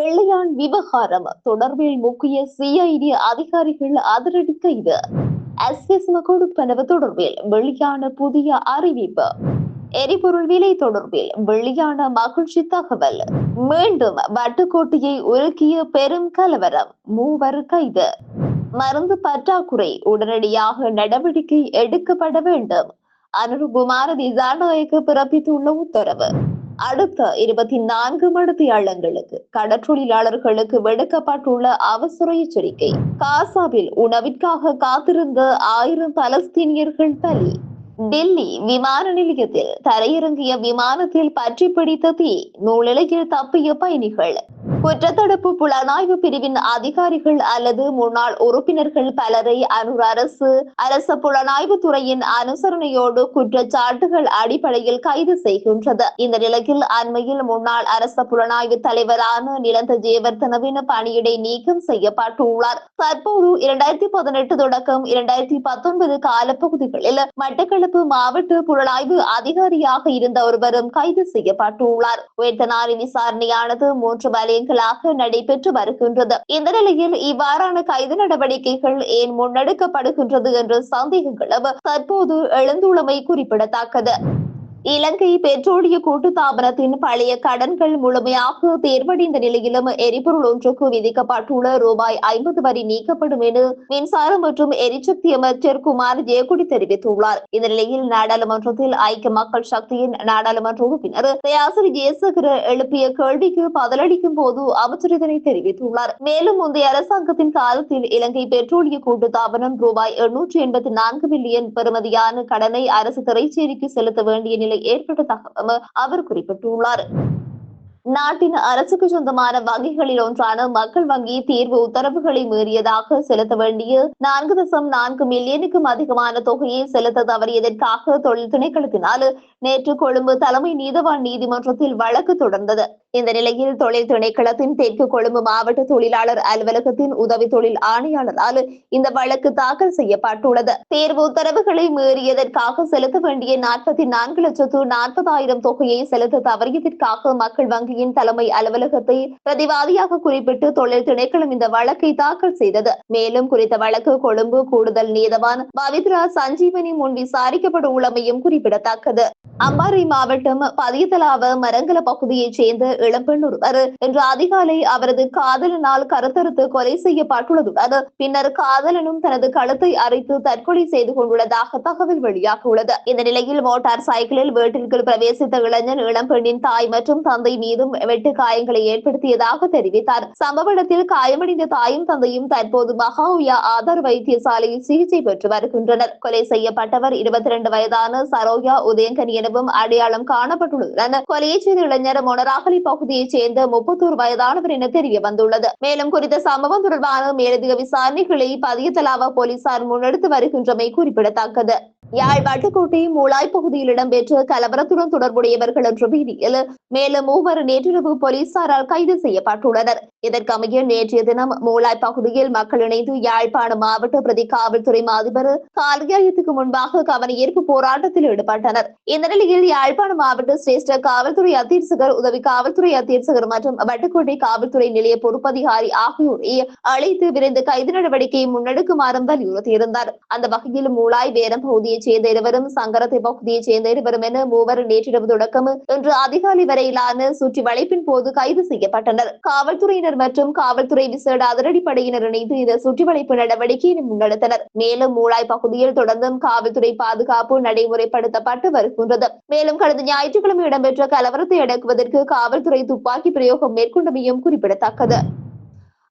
பிள்ளையான் விவகாரம். தொடர்பில் முக்கிய சிஐடி அதிகாரிகள் அதிரடி கைது எஸ்எஸ் கொடுப்பனவு தொடர்பில் வெளியான புதிய அறிவிப்பு. எரிபொருள் விலை தொடர்பில் வெளியான மகிழ்ச்சி தகவல். மீண்டும் வட்டுக்கோட்டையை உருக்கிய பெரும் கலவரம். மூவர் கைது. மருந்து பற்றாக்குறை உடனடியாக நடவடிக்கை எடுக்கப்பட வேண்டும். அனுருகுமார திசாநாயக்கு பிறப்பித்துள்ள உத்தரவு. அடுத்த இருபத்தி நான்கு மணித்தியாளங்களுக்கு கடற்றொழிலாளர்களுக்கு விடுக்கப்பட்டுள்ள அவசர எச்சரிக்கை. காசாவில் உணவிற்காக காத்திருந்த ஆயிரம் பலஸ்தீனியர்கள் பலி. டெல்லி விமான நிலையத்தில் தரையிறங்கிய விமானத்தில் பற்றி பிடித்த தீ நூலிலையில் தப்பிய பயணிகள். குற்றத்தடுப்பு புலனாய்வு பிரிவின் அதிகாரிகள் அல்லது முன்னாள் உறுப்பினர்கள் பலரை அனூர் அரசு அரச புலனாய்வு துறையின் அனுசரணையோடு குற்றச்சாட்டுகள் அடிப்படையில் கைது செய்கின்றது. இந்த நிலையில் அண்மையில் முன்னாள் அரச புலனாய்வு தலைவரான நிலந்த ஜெயவர்தனவின் பணியிடை நீக்கம் செய்யப்பட்டுள்ளார். தற்போது இரண்டாயிரத்தி பதினெட்டு தொடக்கம் இரண்டாயிரத்தி பத்தொன்பது காலப்பகுதிகளில் மட்டக்களப்பு மாவட்ட புலனாய்வு அதிகாரியாக இருந்த ஒருவரும் கைது செய்யப்பட்டுள்ளார். உயர்த்தனாரி விசாரணையானது மூன்று வலை நாட்களாக நடைபெற்று வருகின்றது. இந்த நிலையில் இவ்வாறான கைது நடவடிக்கைகள் ஏன் முன்னெடுக்கப்படுகின்றது என்ற சந்தேகங்களும் தற்போது எழுந்துள்ளமை குறிப்பிடத்தக்கது. இலங்கை பெட்ரோலிய கூட்டுத்தாபனத்தின் பழைய கடன்கள் முழுமையாக தேர்வடைந்த நிலையிலும் எரிபொருள் ஒன்றுக்கு விதிக்கப்பட்டுள்ள ரூபாய் ஐம்பது வரி நீக்கப்படும் என மின்சாரம் மற்றும் எரிசக்தி அமைச்சர் குமார் ஜெயக்குடி தெரிவித்துள்ளார். இந்த நிலையில் நாடாளுமன்றத்தில் ஐக்கிய மக்கள் சக்தியின் நாடாளுமன்ற உறுப்பினர் தயாசிரி ஜெயசகர எழுப்பிய கேள்விக்கு பதிலளிக்கும் போது அமைச்சர் இதனை தெரிவித்துள்ளார். மேலும் முந்தைய அரசாங்கத்தின் காலத்தில் இலங்கை பெட்ரோலிய கூட்டுத்தாபனம் ரூபாய் எண்ணூற்றி எண்பத்தி நான்கு மில்லியன் பெறுமதியான கடனை அரசு திரைச்சேரிக்கு செலுத்த வேண்டிய நிலை ஏற்பட்டதாக அவர் குறிப்பிட்டுள்ளார். நாட்டின் அரசுக்கு சொந்தமான வங்கிகளில் ஒன்றான மக்கள் வங்கி தீர்வு உத்தரவுகளை மீறியதாக செலுத்த வேண்டிய நான்கு தசம் நான்கு மில்லியனுக்கும் அதிகமான தொகையை செலுத்த தவறியதற்காக தொழில் திணைக்களத்தினால் நேற்று கொழும்பு தலைமை நீதவான் நீதிமன்றத்தில் வழக்கு தொடர்ந்தது. இந்த நிலையில் தொழில் திணைக்களத்தின் தெற்கு கொழும்பு மாவட்ட தொழிலாளர் அலுவலகத்தின் உதவி தொழில் ஆணையாளரால் இந்த வழக்கு தாக்கல் செய்யப்பட்டுள்ளது. தேர்வு உத்தரவுகளை மீறியதற்காக செலுத்த வேண்டிய நாற்பத்தி நான்கு லட்சத்து நாற்பதாயிரம் தொகையை செலுத்த தவறியதற்காக மக்கள் வங்கியின் தலைமை அலுவலகத்தை பிரதிவாதியாக குறிப்பிட்டு தொழில் திணைக்களம் இந்த வழக்கை தாக்கல் செய்தது. மேலும் குறித்த வழக்கு கொழும்பு கூடுதல் நீதவான் பவித்ரா சஞ்சீவனி முன் விசாரிக்கப்பட உள்ளமையும் குறிப்பிடத்தக்கது. அம்பாறை மாவட்டம் பதியதலாவ மரங்கல பகுதியைச் சேர்ந்த இளம்பெண் ஒருவர் இன்று அதிகாலை அவரது காதலனால் கருத்தறுத்து கொலை செய்யப்பட்டுள்ளதுடன் பின்னர் காதலனும் தனது கழுத்தை அரைத்து தற்கொலை செய்து கொண்டுள்ளதாக தகவல் வெளியாகியுள்ளது இந்த நிலையில் மோட்டார் சைக்கிளில் வீட்டிற்குள் பிரவேசித்த இளைஞன் இளம்பெண்ணின் தாய் மற்றும் தந்தை மீது மீதும் வெட்டு காயங்களை ஏற்படுத்தியதாக தெரிவித்தார். சம்பவ இடத்தில் காயமடைந்த தாயும் தந்தையும் தற்போது மகாவுயா ஆதார் வைத்தியசாலையில் சிகிச்சை பெற்று வருகின்றனர். கொலை செய்யப்பட்டவர் இருபத்தி இரண்டு வயதான சரோயா உதயங்கன் எனவும் அடையாளம் காணப்பட்டுள்ளதுடன் கொலையை செய்த இளைஞர் மொனராகலி பகுதியைச் சேர்ந்த முப்பத்தோரு வயதானவர் என தெரிய வந்துள்ளது மேலும் குறித்த சம்பவம் தொடர்பான மேலதிக விசாரணைகளை பதியத்தலாவா போலீசார் முன்னெடுத்து வருகின்றமை குறிப்பிடத்தக்கது. யாழ் வட்டுக்கோட்டை மூளாய் பகுதியில் இடம்பெற்ற கலவரத்துடன் தொடர்புடையவர்கள் என்ற பீதியில் மேலும் மூவர் நேற்றிரவு போலீசாரால் கைது செய்யப்பட்டுள்ளனர். இதற்கமைய நேற்றைய தினம் மூளாய் பகுதியில் மக்கள் இணைந்து யாழ்ப்பாண மாவட்ட பிரதி காவல்துறை அதிபர் காலியாயத்துக்கு முன்பாக கவனஈர்ப்பு போராட்டத்தில் ஈடுபட்டனர். இந்த நிலையில் யாழ்ப்பாண மாவட்ட சிரேஷ்ட காவல்துறை அத்தீட்சகர் உதவி காவல்துறை அத்தீட்சகர் மற்றும் வட்டுக்கோட்டை காவல்துறை நிலைய பொறுப்பதிகாரி ஆகியோரை அழைத்து விரைந்து கைது நடவடிக்கையை முன்னெடுக்குமாறும் வலியுறுத்தியிருந்தார். அந்த வகையில் மூளாய் வேரம் பகுதியைச் சேர்ந்த இருவரும் சங்கரத்தை பகுதியைச் சேர்ந்த இருவரும் என மூவர் நேற்றிரவு தொடக்கம் இன்று அதிகாலை வரையிலான சுற்றி வளைப்பின் போது கைது செய்யப்பட்டனர். காவல்துறையினர் மற்றும் காவல்துறை விசேட அதிரடிப்படையினர் இணைந்து இந்த சுற்றி வளைப்பு நடவடிக்கையை முன்னெடுத்தனர். மேலும் மூளாய் பகுதியில் தொடர்ந்தும் காவல்துறை பாதுகாப்பு நடைமுறைப்படுத்தப்பட்டு வருகின்றது. மேலும் கடந்த ஞாயிற்றுக்கிழமை இடம்பெற்ற கலவரத்தை அடக்குவதற்கு காவல்துறை துப்பாக்கி பிரயோகம் மேற்கொண்டமையும் குறிப்பிடத்தக்கது.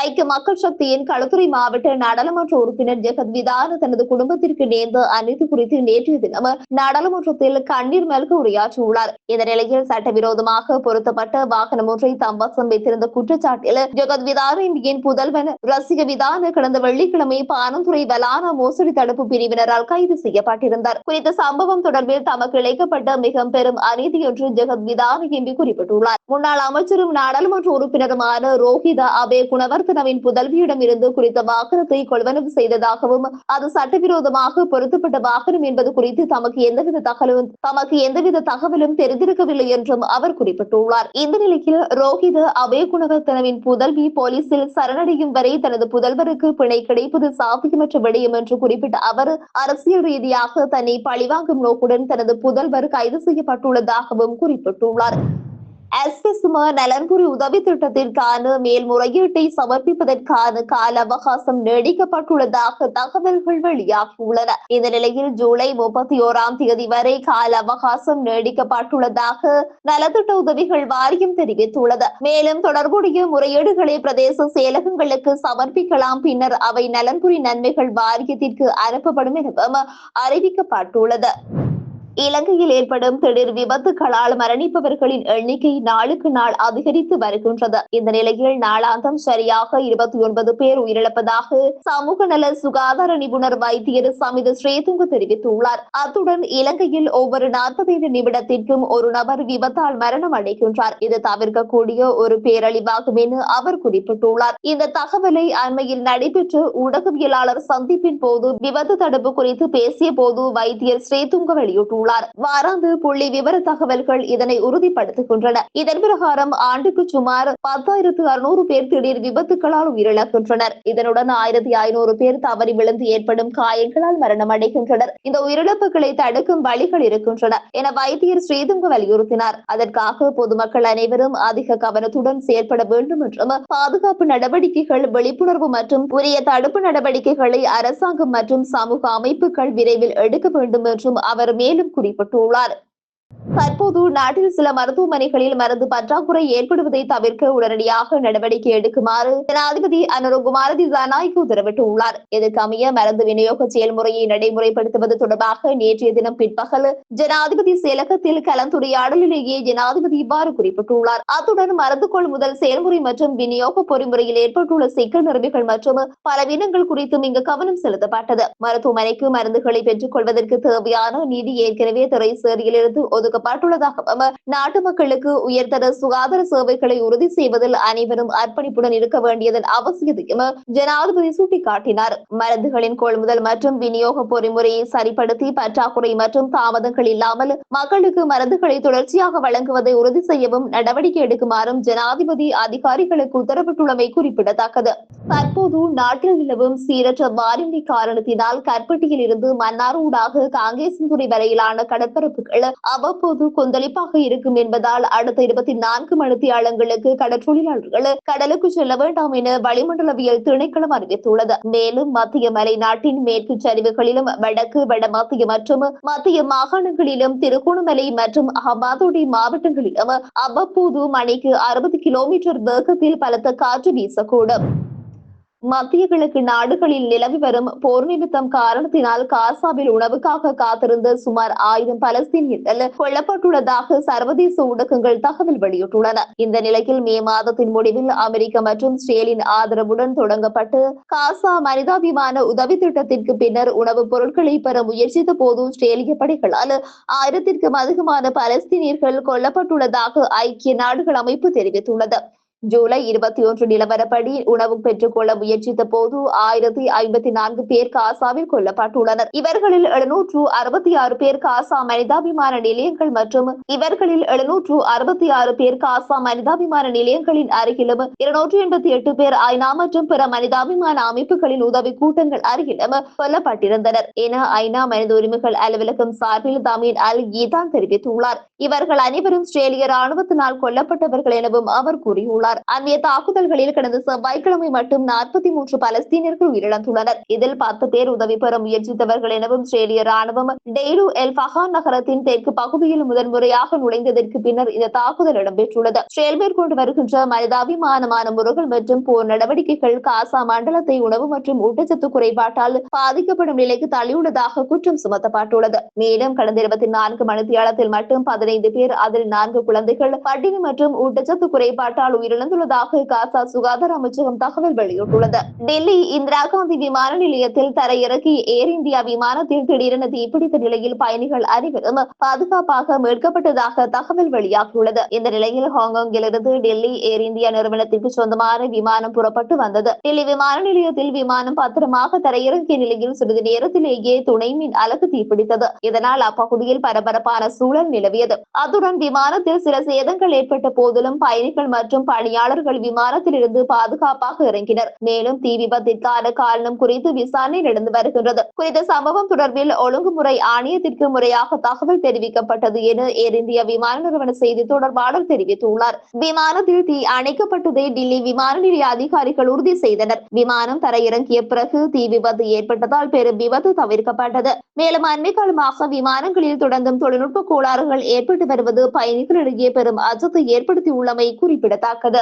ஐக்கிய மக்கள் சக்தியின் களுத்துறை மாவட்ட நாடாளுமன்ற உறுப்பினர் ஜெகத் விதான தனது குடும்பத்திற்கு நேர்ந்த அனைத்து குறித்து நேற்றைய தினம் நாடாளுமன்றத்தில் கண்ணீர் மல்க உரையாற்றியுள்ளார். இந்த நிலையில் சட்டவிரோதமாக பொருத்தப்பட்ட வாகனம் ஒன்றை தம்பசம் வைத்திருந்த குற்றச்சாட்டில் ஜெகத் விதானின் புதல்வன் ரசிக விதான கடந்த வெள்ளிக்கிழமை பானந்துறை வலான மோசடி தடுப்பு பிரிவினரால் கைது செய்யப்பட்டிருந்தார். குறித்த சம்பவம் தொடர்பில் தமக்கு இழைக்கப்பட்ட மிக பெரும் அநீதி என்று ஜெகத் விதான எம்பி குறிப்பிட்டுள்ளார். முன்னாள் அமைச்சரும் நாடாளுமன்ற உறுப்பினருமான ரோஹிதா அபே குணவர் குணவர்த்தனவின் புதல்வியிடம் இருந்து குறித்த வாகனத்தை கொள்வனவு செய்ததாகவும் அது சட்டவிரோதமாக பொருத்தப்பட்ட வாகனம் என்பது குறித்து தமக்கு எந்தவித தகவலும் தமக்கு எந்தவித தகவலும் தெரிந்திருக்கவில்லை என்றும் அவர் குறிப்பிட்டுள்ளார். இந்த நிலையில் ரோஹித அபய குணவர்த்தனவின் புதல்வி போலீசில் சரணடையும் வரை தனது புதல்வருக்கு பிணை கிடைப்பது சாத்தியமற்ற விடயம் என்று குறிப்பிட்ட அவர் அரசியல் ரீதியாக தன்னை பழிவாங்கும் நோக்குடன் தனது புதல்வர் கைது செய்யப்பட்டுள்ளதாகவும் குறிப்பிட்டுள்ளார். எஸ்பிசும நலன்புரி உதவி திட்டத்திற்கான மேல்முறையீட்டை சமர்ப்பிப்பதற்கான கால அவகாசம் நீடிக்கப்பட்டுள்ளதாக தகவல்கள் வெளியாகியுள்ளன இந்த நிலையில் ஜூலை முப்பத்தி ஓராம் தேதி வரை கால அவகாசம் நீடிக்கப்பட்டுள்ளதாக நலத்திட்ட உதவிகள் வாரியம் தெரிவித்துள்ளது மேலும் தொடர்புடைய முறையீடுகளை பிரதேச செயலகங்களுக்கு சமர்ப்பிக்கலாம் பின்னர் அவை நலன்புரி நன்மைகள் வாரியத்திற்கு அனுப்பப்படும் எனவும் அறிவிக்கப்பட்டுள்ளது இலங்கையில் ஏற்படும் திடீர் விபத்துகளால் மரணிப்பவர்களின் எண்ணிக்கை நாளுக்கு நாள் அதிகரித்து வருகின்றது. இந்த நிலையில் நாளாந்தம் சரியாக இருபத்தி ஒன்பது பேர் உயிரிழப்பதாக சமூக நல சுகாதார நிபுணர் வைத்தியர் சமித ஸ்ரீதுங்க தெரிவித்துள்ளார். அத்துடன் இலங்கையில் ஒவ்வொரு நாற்பத்தைந்து நிமிடத்திற்கும் ஒரு நபர் விபத்தால் மரணம் அடைகின்றார். இது தவிர்க்கக்கூடிய ஒரு பேரழிவாகும் என அவர் குறிப்பிட்டுள்ளார். இந்த தகவலை அண்மையில் நடைபெற்ற ஊடகவியலாளர் சந்திப்பின் போது விபத்து தடுப்பு குறித்து பேசிய போது வைத்தியர் ஸ்ரீதுங்க வெளியிட்டுள்ளார். உள்ளார் வாராந்து புள்ளி விவர தகவல்கள் இதனை உறுதிப்படுத்துகின்றன. இதன் பிரகாரம் ஆண்டுக்கு சுமார் பத்தாயிரத்து அறுநூறு பேர் திடீர் விபத்துகளால் உயிரிழக்கின்றனர். இதனுடன் ஆயிரத்தி ஐநூறு பேர் தவறி விழுந்து ஏற்படும் காயங்களால் மரணம் அடைகின்றனர் இந்த உயிரிழப்புகளை தடுக்கும் வழிகள் இருக்கின்றன என வைத்தியர் ஸ்ரீதுங்க வலியுறுத்தினார். அதற்காக பொதுமக்கள் அனைவரும் அதிக கவனத்துடன் செயல்பட வேண்டும் என்றும் பாதுகாப்பு நடவடிக்கைகள் விழிப்புணர்வு மற்றும் உரிய தடுப்பு நடவடிக்கைகளை அரசாங்கம் மற்றும் சமூக அமைப்புகள் விரைவில் எடுக்க வேண்டும் என்றும் அவர் மேலும் குறிப்பிட்டுள்ளார் தற்போது நாட்டில் சில மருத்துவமனைகளில் மருந்து பற்றாக்குறை ஏற்படுவதை தவிர்க்க உடனடியாக நடவடிக்கை எடுக்குமாறு ஜனாதிபதி அனுரகுமார திசாநாய்க்கு உத்தரவிட்டுள்ளார். இதற்கமைய மருந்து விநியோக செயல்முறையை நடைமுறைப்படுத்துவது தொடர்பாக நேற்றைய தினம் பிற்பகல் ஜனாதிபதி செயலகத்தில் கலந்துரையாடலிலேயே ஜனாதிபதி இவ்வாறு குறிப்பிட்டுள்ளார். அத்துடன் மருந்து கொள்முதல் செயல்முறை மற்றும் விநியோக பொறிமுறையில் ஏற்பட்டுள்ள சிக்கல் நிலைமைகள் மற்றும் பலவீனங்கள் குறித்தும் இங்கு கவனம் செலுத்தப்பட்டது. மருத்துவமனைக்கு மருந்துகளை பெற்றுக் கொள்வதற்கு தேவையான நிதி ஏற்கனவே திரைசேரியிலிருந்து ஒதுக்கப்பட்டுள்ளதாகவும் நாட்டு மக்களுக்கு உயர்தர சுகாதார சேவைகளை உறுதி செய்வதில் அனைவரும் அர்ப்பணிப்புடன் இருக்க வேண்டியதன் அவசியத்தையும் ஜனாதிபதி சுட்டிக்காட்டினார். மருந்துகளின் கொள்முதல் மற்றும் விநியோக பொறிமுறையை சரிப்படுத்தி பற்றாக்குறை மற்றும் தாமதங்கள் இல்லாமல் மக்களுக்கு மருந்துகளை தொடர்ச்சியாக வழங்குவதை உறுதி செய்யவும் நடவடிக்கை எடுக்குமாறும் ஜனாதிபதி அதிகாரிகளுக்கு உத்தரவிட்டுள்ளமை குறிப்பிடத்தக்கது. தற்போது நாட்டில் நிலவும் சீரற்ற வானிலை காரணத்தினால் கற்பட்டியில் இருந்து மன்னார் ஊடாக காங்கேசன்துறை வரையிலான கடற்பரப்புகள் அவ்வப்போது கொந்தளிப்பாக இருக்கும் என்பதால் அடுத்த இருபத்தி நான்கு மணித்தியாலங்களுக்கு கடற்றொழிலாளர்கள் கடலுக்கு செல்ல வேண்டாம் என வளிமண்டலவியல் திணைக்களம் அறிவித்துள்ளது. மேலும் மத்திய மலை நாட்டின் மேற்கு சரிவுகளிலும் வடக்கு வடமத்திய மற்றும் மத்திய மாகாணங்களிலும் திருகோணமலை மற்றும் அஹமாதுடி மாவட்டங்களிலும் அவ்வப்போது மணிக்கு அறுபது கிலோமீட்டர் வேகத்தில் பலத்த காற்று வீசக்கூடும். மத்திய கிழக்கு நாடுகளில் நிலவி வரும் போர் நிமித்தம் காரணத்தினால் காசாவில் உணவுக்காக காத்திருந்த சுமார் ஆயிரம் பலஸ்தீனியர்கள் கொல்லப்பட்டுள்ளதாக சர்வதேச ஊடகங்கள் தகவல் வெளியிட்டுள்ளன. இந்த நிலையில் மே மாதத்தின் முடிவில் அமெரிக்க மற்றும் ஸ்ரேலின் ஆதரவுடன் தொடங்கப்பட்டு காசா மனிதாபிமான உதவி திட்டத்திற்கு பின்னர் உணவுப் பொருட்களை பெற முயற்சித்த போது ஸ்ரேலிய படைகளால் ஆயிரத்திற்கும் அதிகமான பலஸ்தீனியர்கள் கொல்லப்பட்டுள்ளதாக ஐக்கிய நாடுகள் அமைப்பு தெரிவித்துள்ளது. ஜூலை இருபத்தி ஒன்று நிலவரப்படி உணவு பெற்றுக்கொள்ள முயற்சித்த போது ஆயிரத்தி ஐம்பத்தி நான்கு பேர் காசாவில் கொல்லப்பட்டுள்ளனர். இவர்களில் எழுநூற்று அறுபத்தி ஆறு பேர் காசா மனிதாபிமான நிலையங்கள் மற்றும் இவர்களில் எழுநூற்று அறுபத்தி ஆறு பேர் காசா மனிதாபிமான நிலையங்களின் அருகிலும் இருநூற்று எண்பத்தி எட்டு பேர் ஐநா மற்றும் பிற மனிதாபிமான அமைப்புகளின் உதவி கூட்டங்கள் அருகிலும் கொல்லப்பட்டிருந்தனர். என ஐநா மனித உரிமைகள் அலுவலகம் சார்பில் தமின் அல் கீதான் தெரிவித்துள்ளார். இவர்கள் அனைவரும் ஆஸ்திரேலிய ராணுவத்தினால் கொல்லப்பட்டவர்கள் எனவும் அவர் கூறியுள்ளார். அந்நிய தாக்குதல்களில் கடந்த செவ்வாய்க்கிழமை மட்டும் நாற்பத்தி மூன்று பலஸ்தீனியர்கள் உயிரிழந்துள்ளனர். இதில் பத்து பேர் உதவி பெற முயற்சித்தவர்கள் எனவும் இஸ்ரேலிய ராணுவம் டெய்லு எல் ஃபஹான் நகரத்தின் தெற்கு பகுதியில் முதன்முறையாக நுழைந்ததற்கு பின்னர் இந்த தாக்குதல் இடம்பெற்றுள்ளது. இஸ்ரேல் மேற்கொண்டு வருகின்ற மனிதாபிமானமான முறைகள் மற்றும் போர் நடவடிக்கைகள் காசா மண்டலத்தை உணவு மற்றும் ஊட்டச்சத்து குறைபாட்டால் பாதிக்கப்படும் நிலைக்கு தள்ளியுள்ளதாக குற்றம் சுமத்தப்பட்டுள்ளது. மேலும் கடந்த இருபத்தி நான்கு மணித்தியாலத்தில் மட்டும் பதினைந்து பேர் அதில் நான்கு குழந்தைகள் பட்டினி மற்றும் ஊட்டச்சத்து குறைபாட்டால் உயிரிழந்து உயிரிழந்துள்ளதாக காசா சுகாதார அமைச்சகம் தகவல் வெளியிட்டுள்ளது. டெல்லி இந்திரா காந்தி விமான நிலையத்தில் தரையிறக்கி ஏர் இந்தியா விமானத்தில் திடீரென தீப்பிடித்த நிலையில் பயணிகள் அனைவரும் பாதுகாப்பாக மீட்கப்பட்டதாக தகவல் வெளியாகியுள்ளது. இந்த நிலையில் ஹாங்காங்கில் இருந்து டெல்லி ஏர் இந்தியா நிறுவனத்திற்கு சொந்தமான விமானம் புறப்பட்டு வந்தது. டெல்லி விமான நிலையத்தில் விமானம் பத்திரமாக தரையிறங்கிய நிலையில் சிறிது நேரத்திலேயே துணை மின் அலகு தீப்பிடித்தது. இதனால் அப்பகுதியில் பரபரப்பான சூழல் நிலவியது. அத்துடன் விமானத்தில் சில சேதங்கள் ஏற்பட்ட போதிலும் பயணிகள் மற்றும் பணி பணியாளர்கள் விமானத்தில் இருந்து பாதுகாப்பாக இறங்கினர். மேலும் தீ விபத்திற்கான காரணம் குறித்து விசாரணை நடந்து வருகின்றது. குறித்த சம்பவம் தொடர்பில் ஒழுங்குமுறை ஆணையத்திற்கு முறையாக தகவல் தெரிவிக்கப்பட்டது என ஏர் இந்தியா விமான நிறுவன செய்தி தொடர்பாளர் தெரிவித்துள்ளார். விமானத்தில் தீ அணைக்கப்பட்டதை டில்லி விமான நிலைய அதிகாரிகள் உறுதி செய்தனர். விமானம் தரையிறங்கிய பிறகு தீ விபத்து ஏற்பட்டதால் பெரும் விபத்து தவிர்க்கப்பட்டது. மேலும் அண்மை காலமாக விமானங்களில் தொடர்ந்தும் தொழில்நுட்ப கோளாறுகள் ஏற்பட்டு வருவது பயணிகளிடையே பெரும் அச்சத்தை ஏற்படுத்தியுள்ளமை குறிப்பிடத்தக்கது.